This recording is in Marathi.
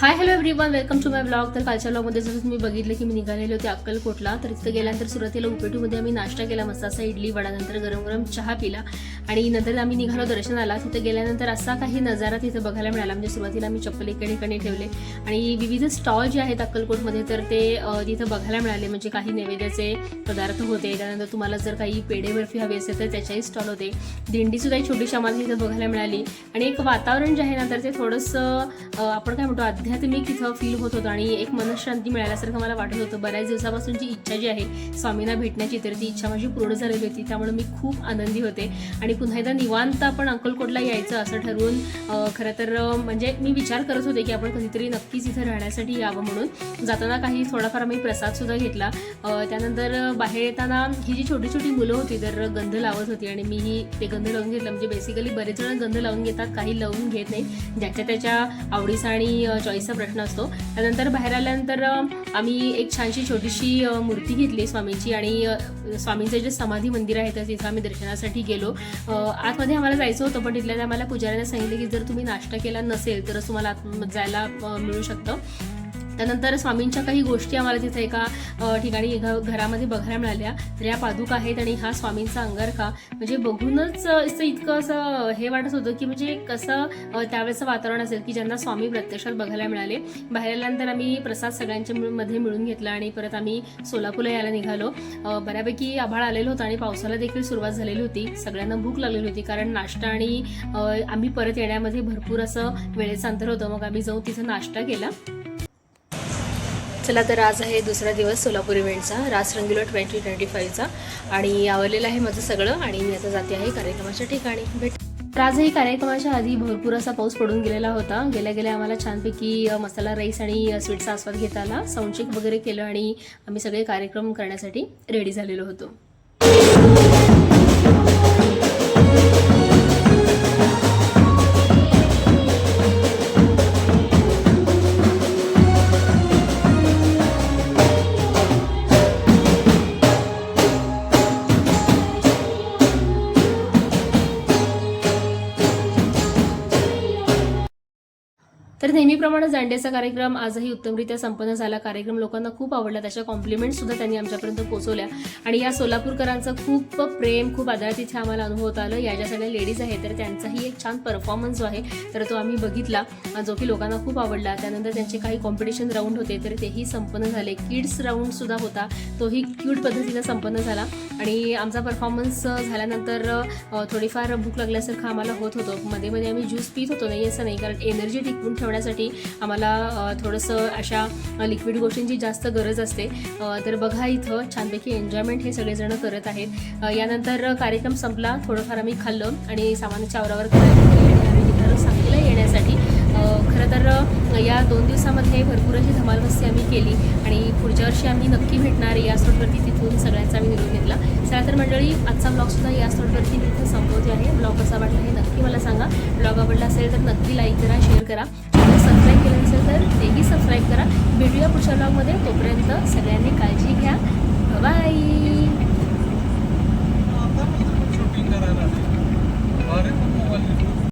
Hi hello everyone welcome to my blog तर कालच्या ब्लॉगमध्ये जसं तुम्ही बघितलं की मी निघालेले होते अक्कलकोटला. तर तिथं गेल्यानंतर सुरुवातीला उपेटूमध्ये आम्ही नाश्ता केला मस्त असा इडली वडा नंतर गरम गरम चहा पिला. आणि नंतर आम्ही निघालो दर्शनाला. तिथं गेल्यानंतर असा काही नजारा तिथं बघायला मिळाला. म्हणजे सुरुवातीला आम्ही चप्पल एका ठिकाणी ठेवले. आणि विविध स्टॉल जे आहेत अक्कलकोटमध्ये तर ते तिथं बघायला मिळाले. म्हणजे काही नैवेद्याचे पदार्थ होते. त्यानंतर तुम्हाला जर काही पेढे बर्फी हवी असेल तर त्याच्याही स्टॉल होते. दिंडीसुद्धा एक छोटीशी आम्हाला तिथं बघायला मिळाली. आणि एक वातावरण जे आहे ना तर ते थोडंसं आपण काय म्हणतो आध्यात्मिक इथं फील होत होतं आणि एक मनशांती मिळाल्यासारखं मला वाटत होतं. बऱ्याच दिवसापासूनची इच्छा जी आहे स्वामींना भेटण्याची तर ती इच्छा माझी पूर्ण झालेली होती. त्यामुळे मी खूप आनंदी होते. आणि पुन्हा एकदा निवांत आपण अक्कलकोटला यायचं असं ठरवून खरं तर म्हणजे मी विचार करत होते की आपण कधीतरी नक्कीच इथं राहण्यासाठी यावं म्हणून. जाताना काही थोडाफार आम्ही प्रसादसुद्धा घेतला. त्यानंतर बाहेर येताना ही जी छोटी छोटी मुलं होती तर गंध लावत होती आणि मीही ते गंध लावून घेतलं. म्हणजे बेसिकली बरेच जण गंध लावून घेतात काही लावून घेत नाही. ज्याच्या त्याच्या आवडीचा आणि चॉईस चॉईसचा प्रश्न असतो. त्यानंतर बाहेर आल्यानंतर आम्ही एक छानशी छोटीशी मूर्ती घेतली स्वामीची आणि स्वामींचं जे समाधी मंदिर आहे तर तिथं आम्ही दर्शनासाठी गेलो. आतमध्ये आम्हाला जायचं होतं पण तिथल्या आम्हाला पुजाऱ्याने सांगितलं की जर तुम्ही नाश्ता केला नसेल तरच तुम्हाला आत जायला मिळू शकतं. त्यानंतर स्वामींच्या काही गोष्टी आम्हाला तिथे एका ठिकाणी घ- घरामध्ये बघायला मिळाल्या. तर या पादुका आहेत आणि हा स्वामींचा अंगारखा. म्हणजे बघूनच असं इतकं असं हे वाटत होतं की म्हणजे कसं त्यावेळेचं वातावरण असेल की ज्यांना स्वामी प्रत्यक्षात बघायला मिळाले. बाहेर आल्यानंतर आम्ही प्रसाद सगळ्यांच्या मिळून- मध्ये मिळून घेतला आणि परत आम्ही सोलापूरला यायला निघालो. बऱ्यापैकी आभाळ आलेलं होतं आणि पावसाला देखील सुरुवात झालेली होती. सगळ्यांना भूक लागलेली होती कारण नाश्ता आणि आम्ही परत येण्यामध्ये भरपूर असं वेळेचं अंतर होतं. मग आम्ही जाऊन तिथं नाश्ता केला. चला तर आज आहे दुसरा दिवस सोलापूर इव्हेंटचा रास रंगीलो ट्वेंटी ट्वेंटी फाईव्हचा आणि आवडलेलं आहे माझं सगळं आणि मी आता जाते आहे कार्यक्रमाच्या ठिकाणी. भेट तर आजही कार्यक्रमाच्या आधी भरपूर असा पाऊस पडून गेलेला होता. गेल्या गेल्या आम्हाला छानपैकी मसाला राईस आणि स्वीटचा आस्वाद घेता आला साऊंड चेक वगैरे केलं आणि आम्ही सगळे कार्यक्रम करण्यासाठी रेडी झालेलो होतो. तर नेहमीप्रमाणे जांडेचा कार्यक्रम आजही उत्तमरित्या संपन्न झाला. कार्यक्रम लोकांना खूप आवडला. त्याच्या कॉम्प्लिमेंट सुद्धा त्यांनी आमच्यापर्यंत पोहोचवल्या. आणि या सोलापूरकरांचं खूप प्रेम खूप आदर तिथे आम्हाला अनुभवता आलं. या ज्या सगळ्या लेडीज आहेत तर त्यांचाही एक छान परफॉर्मन्स जो आहे तर तो आम्ही बघितला जो की लोकांना खूप आवडला. त्यानंतर त्यांचे काही कॉम्पिटिशन राऊंड होते तर तेही संपन्न झाले. किड्स राऊंड सुद्धा होता. तोही क्यूट पद्धतीनं संपन्न झाला. आणि आमचा परफॉर्मन्स झाल्यानंतर थोडीफार भूक लागल्यासारखं आम्हाला होत होतं. मध्ये मध्ये आम्ही ज्यूस पित होतो नाही असं नाही. कारण एनर्जी टिकवून ठेवण्यासाठी आम्हाला थोडंसं अशा लिक्विड गोष्टींची जास्त गरज असते. तर बघा इथं छानपैकी एन्जॉयमेंट हे सगळेजण करत आहेत. यानंतर कार्यक्रम संपला. थोडंफार आम्ही खाल्लं आणि सामानाच्या आवरावर करायला सांगलीला येण्यासाठी. खरं तर या दोन दिवसामध्ये भरपूर अशी धमालमस्ती आम्ही केली आणि पुढच्या वर्षी आम्ही नक्की भेटणार या स्टॉटवरती तिथून सगळ्यांचा आम्ही निरोप घेतला. चला तर मंडळी आजचा ब्लॉगसुद्धा या स्टॉटवरती मी इथं संपवते आहे. ब्लॉग कसा वाटला हे नक्की मला सांगा. ब्लॉग आवडला असेल तर नक्की लाईक करा शेअर करा. सबस्क्राईब केलं नसेल तर तेही सबस्क्राईब करा. भेटूया पुढच्या ब्लॉगमध्ये तोपर्यंत सगळ्यांनी काळजी घ्या.